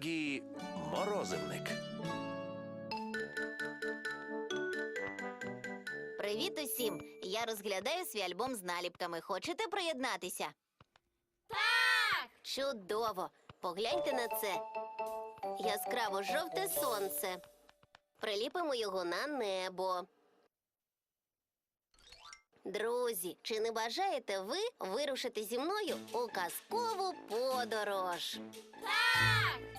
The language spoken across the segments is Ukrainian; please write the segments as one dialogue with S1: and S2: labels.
S1: Дагі
S2: морозивник.
S3: Привіт усім! Я розглядаю свій альбом з наліпками. Хочете приєднатися?
S1: Так!
S3: Чудово! Погляньте на це. Яскраво жовте сонце. Приліпимо його на небо. Друзі, чи не бажаєте ви вирушити зі мною у казкову подорож?
S1: Так!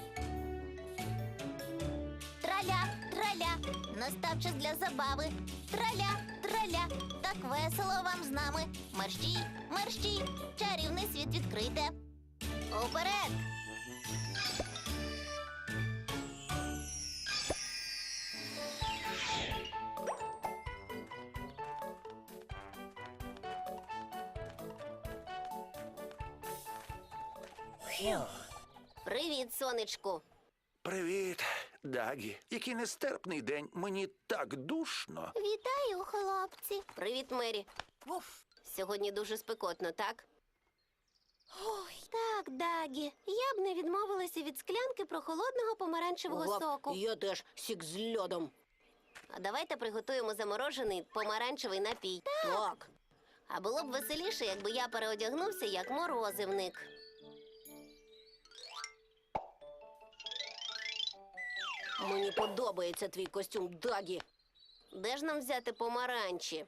S3: Настав час для забави. Траля, траля, так весело вам з нами. Мерщій, мерщій, чарівний світ відкрите. Уперед! Привіт, сонечку.
S2: Привіт, Дагі. Який нестерпний день. Мені так душно.
S3: Вітаю, хлопці. Привіт, Мері. Сьогодні дуже спекотно, так? Ой, так, Дагі. Я б не відмовилася від склянки прохолодного помаранчевого соку.
S4: Я теж сік з льодом.
S3: А давайте приготуємо заморожений помаранчевий напій.
S4: Так.
S3: А було б веселіше, якби я переодягнувся як морозивник.
S4: Мені подобається твій костюм, Дагі.
S3: Де ж нам взяти помаранчі?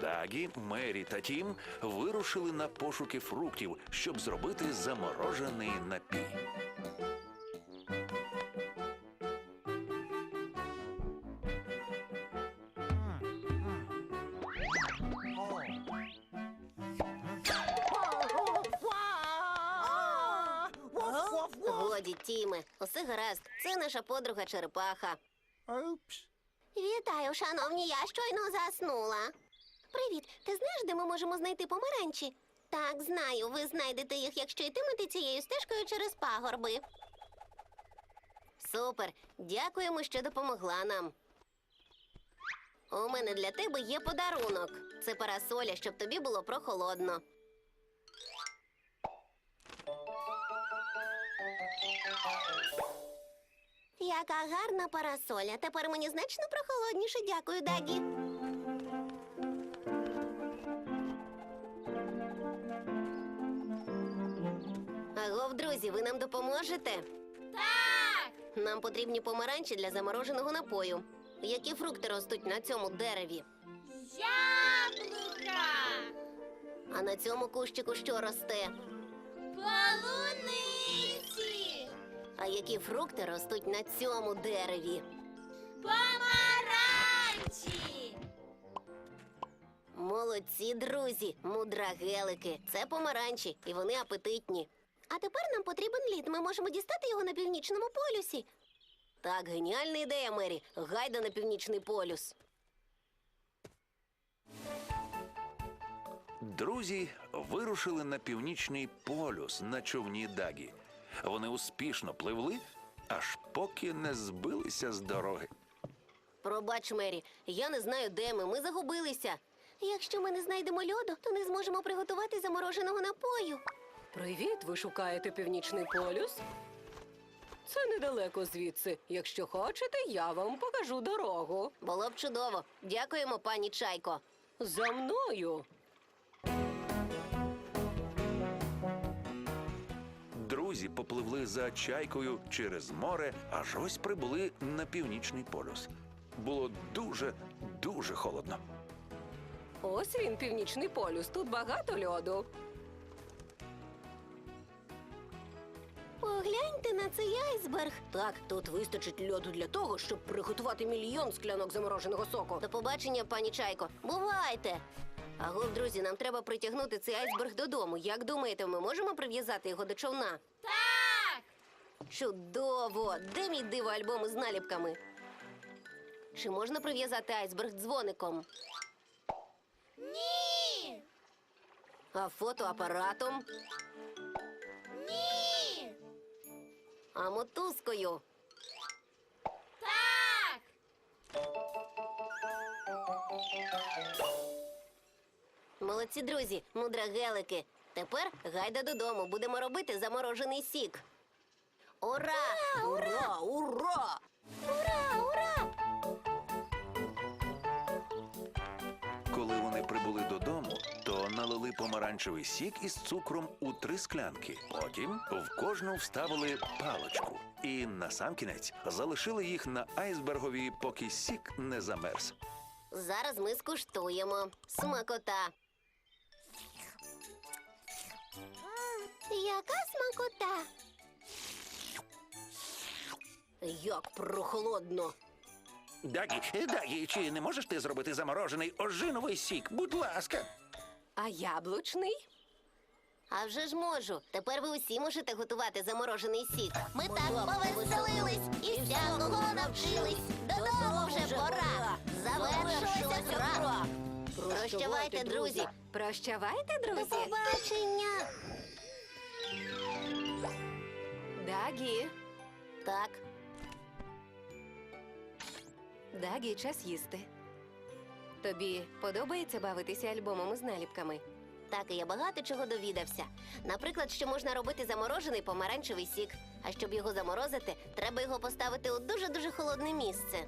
S2: Дагі, Мері та Тім вирушили на пошуки фруктів, щоб зробити заморожений напій.
S3: Тіме, усе гаразд. Це наша подруга черепаха. Вітаю, шановні, я щойно заснула. Привіт, ти знаєш, де ми можемо знайти помаранчі? Так, знаю, ви знайдете їх, якщо йтимете цією стежкою через пагорби. Супер. Дякуємо, що допомогла нам. У мене для тебе є подарунок. Це парасоля, щоб тобі було прохолодно. Яка гарна парасоля. Тепер мені значно прохолодніше. Дякую, Дагі. Агов, друзі, ви нам допоможете?
S1: Так!
S3: Нам потрібні помаранчі для замороженого напою. Які фрукти ростуть на цьому дереві?
S1: Яблука!
S3: А на цьому кущику що росте? А які фрукти ростуть на цьому дереві?
S1: Помаранчі!
S3: Молодці, друзі, мудрагелики. Це помаранчі, і вони апетитні. А тепер нам потрібен лід. Ми можемо дістати його на північному полюсі. Так, геніальна ідея, Мері. Гайда на північний полюс.
S2: Друзі вирушили на північний полюс на човні Дагі. Вони успішно пливли, аж поки не збилися з дороги.
S3: Пробач, Мері, я не знаю, де ми. Ми загубилися. Якщо ми не знайдемо льоду, то не зможемо приготувати замороженого напою.
S4: Привіт, ви шукаєте північний полюс? Це недалеко звідси. Якщо хочете, я вам покажу дорогу.
S3: Було б чудово. Дякуємо, пані Чайко.
S4: За мною.
S2: Друзі попливли за чайкою через море, аж ось прибули на північний полюс. Було дуже, дуже холодно.
S4: Ось він, північний полюс. Тут багато льоду.
S3: Погляньте на цей айсберг.
S4: Так, тут вистачить льоду для того, щоб приготувати мільйон склянок замороженого соку.
S3: До побачення, пані Чайко. Бувайте! Агов, друзі, нам треба притягнути цей айсберг додому. Як думаєте, ми можемо прив'язати його до човна?
S1: Так!
S3: Чудово! Де мій диво альбом із наліпками? Чи можна прив'язати айсберг дзвоником?
S1: Ні!
S3: А фотоапаратом?
S1: Ні!
S3: А мотузкою?
S1: Так!
S3: Молодці, друзі, мудрагелики. Тепер гайда додому. Будемо робити заморожений сік. Ура! Ура! Ура!
S1: Ура! Ура!
S2: Коли вони прибули додому, то налили помаранчевий сік із цукром у три склянки. Потім в кожну вставили паличку. І насамкінець залишили їх на айсбергові, поки сік не замерз.
S3: Зараз ми скуштуємо. Смакота. Яка смакота? Як прохолодно.
S2: Дагі, Дагі, чи не можеш ти зробити заморожений ожиновий сік? Будь ласка.
S4: А яблучний?
S3: А вже ж можу. Тепер ви усі можете готувати заморожений сік.
S1: Ми так повеселились і всякого навчились. Додому вже пора. Завершилася гра.
S3: Прощавайте, друзі.
S4: Прощавайте,
S3: До
S4: друзі.
S3: побачення.
S4: Дагі,
S3: Так,
S4: Дагі, час їсти. Тобі подобається бавитися альбомом з наліпками?
S3: так, і я багато чого довідався. Наприклад, що можна робити заморожений помаранчевий сік. А щоб його заморозити, треба його поставити у дуже-дуже холодне місце.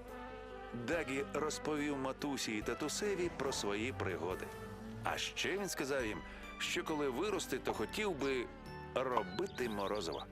S2: Дагі розповів матусі і татусеві про свої пригоди. А ще він сказав їм, що коли виросте, то хотів би робити морозиво.